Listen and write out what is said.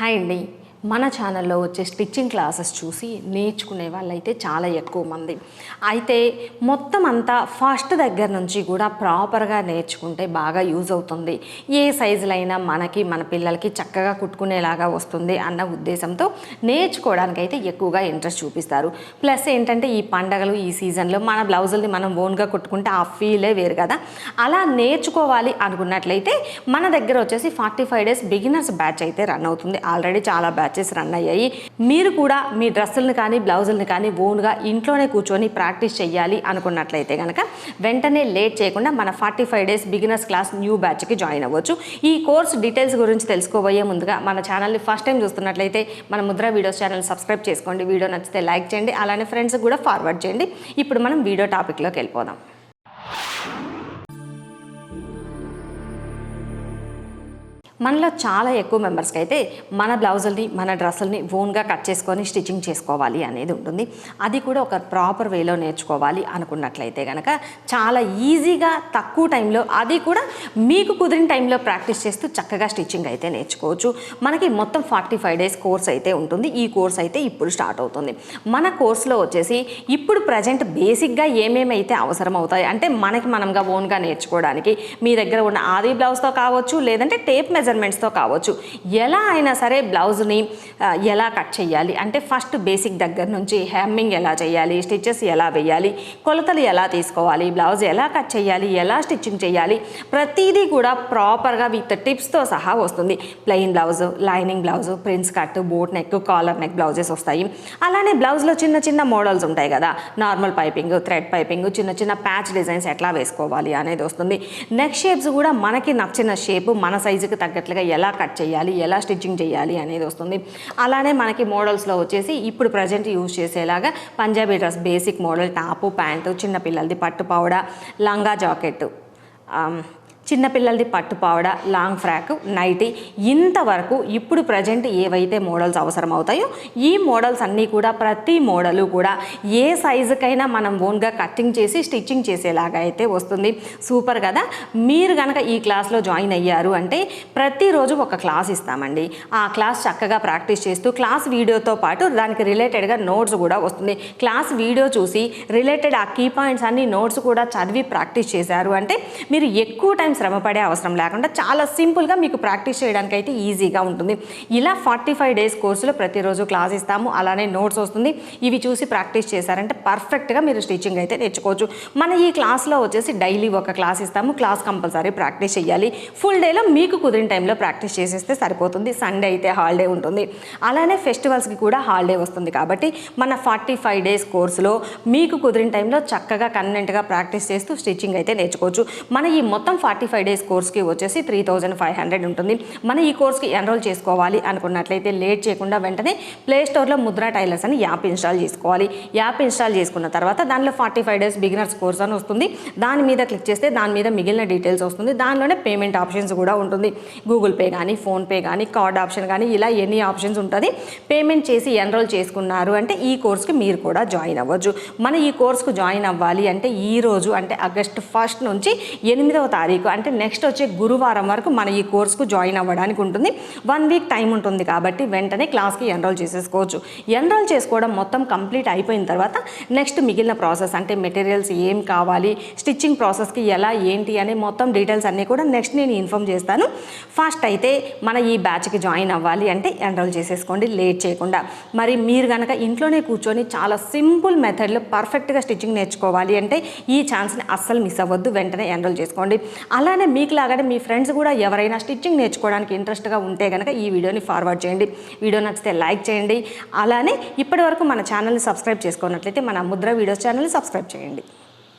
highly మన ఛానల్లో వచ్చే స్టిచ్చింగ్ క్లాసెస్ చూసి నేర్చుకునే వాళ్ళైతే చాలా ఎక్కువ మంది. అయితే మొత్తం అంతా ఫస్ట్ దగ్గర నుంచి కూడా ప్రాపర్గా నేర్చుకుంటే బాగా యూజ్ అవుతుంది. ఏ సైజులైనా మనకి మన పిల్లలకి చక్కగా కుట్టుకునేలాగా వస్తుంది అన్న ఉద్దేశంతో నేర్చుకోవడానికి అయితే ఎక్కువగా ఇంట్రెస్ట్ చూపిస్తారు. ప్లస్ ఏంటంటే ఈ పండగలు ఈ సీజన్లో మన బ్లౌజుల్ని మనం ఓన్గా కుట్టుకుంటే ఆ ఫీలే వేరు కదా. అలా నేర్చుకోవాలి అనుకున్నట్లయితే మన దగ్గర వచ్చేసి forty five days beginners batch అయితే రన్ అవుతుంది. ఆల్రెడీ చాలా పర్చేస్ రన్ అయ్యాయి. మీరు కూడా మీ డ్రెస్సులను కానీ బ్లౌజుల్ని కానీ ఓన్గా ఇంట్లోనే కూర్చొని ప్రాక్టీస్ చేయాలి అనుకున్నట్లయితే కనుక వెంటనే లేట్ చేయకుండా మన forty five days beginners class new బ్యాచ్కి join అవ్వచ్చు. ఈ కోర్స్ డీటెయిల్స్ గురించి తెలుసుకోబోయే ముందుగా మన ఛానల్ని ఫస్ట్ టైం చూస్తున్నట్లయితే మన ముద్ర వీడియోస్ ఛానల్ సబ్స్క్రైబ్ చేసుకోండి. వీడియో నచ్చితే లైక్ చేయండి. అలానే ఫ్రెండ్స్కి కూడా ఫార్వర్డ్ చేయండి. ఇప్పుడు మనం వీడియో టాపిక్లోకి వెళ్ళిపోదాం. మనలో చాలా ఎక్కువ మెంబర్స్కి అయితే మన బ్లౌజుల్ని మన డ్రెస్సుల్ని ఓన్గా కట్ చేసుకొని స్టిచ్చింగ్ చేసుకోవాలి అనేది ఉంటుంది. అది కూడా ఒక ప్రాపర్ వేలో నేర్చుకోవాలి అనుకున్నట్లయితే కనుక చాలా ఈజీగా తక్కువ టైంలో అది కూడా మీకు కుదిరిన టైంలో ప్రాక్టీస్ చేస్తూ చక్కగా స్టిచ్చింగ్ అయితే నేర్చుకోవచ్చు. మనకి మొత్తం ఫార్టీ ఫైవ్ డేస్ కోర్స్ అయితే ఉంటుంది. ఈ కోర్స్ అయితే ఇప్పుడు స్టార్ట్ అవుతుంది. మన కోర్సులో వచ్చేసి ఇప్పుడు ప్రజెంట్ బేసిక్గా ఏమేమైతే అవసరం అవుతాయి అంటే మనకి మనంగా ఓన్గా నేర్చుకోవడానికి మీ దగ్గర ఉన్న ఆది బ్లౌజ్తో కావచ్చు లేదంటే టేప్ మెజర్మెంట్స్తో కావచ్చు. ఎలా అయినా సరే బ్లౌజ్ని ఎలా కట్ చేయాలి? అంటే ఫస్ట్ బేసిక్ దగ్గర నుంచి హెమ్మింగ్ ఎలా చేయాలి? స్టిచెస్ ఎలా వేయాలి? కొలతలు ఎలా తీసుకోవాలి? బ్లౌజ్ ఎలా కట్ చేయాలి? ఎలా స్టిచ్చింగ్ చేయాలి? ప్రతిదీ కూడా ప్రాపర్గా విత్ టిప్స్తో సహా వస్తుంది. Plain blouse lining blouse prince cut boat neck collar neck blouses వస్తాయి. అలానే బ్లౌజ్లో చిన్న చిన్న మోడల్స్ ఉంటాయి కదా. నార్మల్ పైపింగ్ థ్రెడ్ పైపింగ్ చిన్న చిన్న ప్యాచ్ డిజైన్స్ ఎట్లా వేసుకోవాలి అనేది వస్తుంది. నెక్ షేప్స్ కూడా మనకి నచ్చిన షేప్ మన సైజుకి తగ్గట్లుగా ఎలా కట్ చేయాలి ఎలా స్టిచ్చింగ్ చేయాలి అనేది వస్తుంది. అలానే మనకి మోడల్స్లో వచ్చేసి ఇప్పుడు ప్రజెంట్ యూజ్ చేసేలాగా Punjabi dress basic model top pant చిన్నపిల్లలది పట్టు పావడ లంగా జాకెట్ చిన్నపిల్లలది పట్టుపావడ లాంగ్ ఫ్రాక్ నైటీ ఇంతవరకు ఇప్పుడు ప్రజెంట్ ఏవైతే మోడల్స్ అవసరం అవుతాయో ఈ మోడల్స్ అన్నీ కూడా ప్రతి మోడలు కూడా ఏ సైజుకైనా మనం ఓన్గా కట్టింగ్ చేసి స్టిచ్చింగ్ చేసేలాగా అయితే వస్తుంది. సూపర్ కదా? మీరు కనుక ఈ క్లాస్లో జాయిన్ అయ్యారు అంటే ప్రతిరోజు ఒక క్లాస్ ఇస్తామండి. ఆ క్లాస్ చక్కగా ప్రాక్టీస్ చేస్తూ క్లాస్ వీడియోతో పాటు దానికి రిలేటెడ్గా నోట్స్ కూడా వస్తుంది. క్లాస్ వీడియో చూసి రిలేటెడ్ ఆ కీ పాయింట్స్ అన్ని నోట్స్ కూడా చదివి ప్రాక్టీస్ చేశారు అంటే మీరు ఎక్కువ టైం శ్రమపడే అవసరం లేకుండా చాలా సింపుల్గా మీకు ప్రాక్టీస్ చేయడానికి అయితే ఈజీగా ఉంటుంది. ఇలా ఫార్టీ ఫైవ్ డేస్ కోర్సులో ప్రతిరోజు క్లాస్ ఇస్తాము. అలానే నోట్స్ వస్తుంది. ఇవి చూసి ప్రాక్టీస్ చేశారంటే పర్ఫెక్ట్గా మీరు స్టిచ్చింగ్ అయితే నేర్చుకోవచ్చు. మన ఈ క్లాస్లో వచ్చేసి డైలీ ఒక క్లాస్ ఇస్తాము. క్లాస్ కంపల్సరీ ప్రాక్టీస్ చేయాలి. ఫుల్ డేలో మీకు కుదిరిన టైంలో ప్రాక్టీస్ చేసేస్తే సరిపోతుంది. సండే అయితే హాలిడే ఉంటుంది. అలానే ఫెస్టివల్స్కి కూడా హాలిడే వస్తుంది కాబట్టి మన ఫార్టీ ఫైవ్ డేస్ కోర్సులో మీకు కుదిరిన టైంలో చక్కగా కన్వెంట్గా ప్రాక్టీస్ చేస్తూ స్టిచ్చింగ్ అయితే నేర్చుకోవచ్చు. మన ఈ మొత్తం ఫార్టీ ఫైవ్ డేస్ కోర్స్కి వచ్చేసి త్రీ థౌజండ్ ఫైవ్ హండ్రెడ్ ఉంటుంది. మన ఈ కోర్స్కి ఎన్రోల్ చేసుకోవాలి అనుకున్నట్లయితే లేట్ చేయకుండా వెంటనే ప్లే స్టోర్లో ముద్రా టైలర్స్ అని యాప్ ఇన్స్టాల్ చేసుకోవాలి. యాప్ ఇన్స్టాల్ చేసుకున్న తర్వాత దానిలో forty five days beginners course అని వస్తుంది. దాని మీద క్లిక్ చేస్తే దాని మీద మిగిలిన డీటెయిల్స్ వస్తుంది. దానిలోనే పేమెంట్ ఆప్షన్స్ కూడా ఉంటుంది. గూగుల్ పే కానీ ఫోన్పే కానీ కార్డ్ ఆప్షన్ కానీ ఇలా ఎన్ని ఆప్షన్స్ ఉంటుంది. పేమెంట్ చేసి ఎన్రోల్ చేసుకున్నారు అంటే ఈ కోర్స్కి మీరు కూడా జాయిన్ అవ్వచ్చు. మన ఈ కోర్స్కు జాయిన్ అవ్వాలి అంటే ఈ రోజు అంటే ఆగస్ట్ ఫస్ట్ నుంచి ఎనిమిదవ తారీఖు అంటే నెక్స్ట్ వచ్చే గురువారం వరకు మన ఈ కోర్సుకు జాయిన్ అవ్వడానికి ఉంటుంది. వన్ వీక్ టైం ఉంటుంది కాబట్టి వెంటనే క్లాస్కి ఎన్రోల్ చేసేసుకోవచ్చు. ఎన్రోల్ చేసుకోవడం మొత్తం కంప్లీట్ అయిపోయిన తర్వాత నెక్స్ట్ మిగిలిన ప్రాసెస్ అంటే మెటీరియల్స్ ఏం కావాలి స్టిచ్చింగ్ ప్రాసెస్కి ఎలా ఏంటి అనే మొత్తం డీటెయిల్స్ అన్నీ కూడా నెక్స్ట్ నేను ఇన్ఫామ్ చేస్తాను. ఫస్ట్ అయితే మన ఈ బ్యాచ్కి జాయిన్ అవ్వాలి అంటే ఎన్రోల్ చేసేసుకోండి లేట్ చేయకుండా. మరి మీరు కనుక ఇంట్లోనే కూర్చొని చాలా సింపుల్ మెథడ్లో పర్ఫెక్ట్గా స్టిచ్చింగ్ నేర్చుకోవాలి అంటే ఈ ఛాన్స్ని అస్సలు మిస్ అవ్వద్దు. వెంటనే ఎన్రోల్ చేసుకోండి. అలానే మీకు లాగానే మీ ఫ్రెండ్స్ కూడా ఎవరైనా స్టిచ్చింగ్ నేర్చుకోవడానికి ఇంట్రెస్ట్గా ఉంటే కనుక ఈ వీడియోని ఫార్వర్డ్ చేయండి. వీడియో నచ్చితే లైక్ చేయండి. అలానే ఇప్పటివరకు మన ఛానల్ని సబ్స్క్రైబ్ చేసుకున్నట్లయితే మన ముద్ర వీడియోస్ ఛానల్ని సబ్స్క్రైబ్ చేయండి.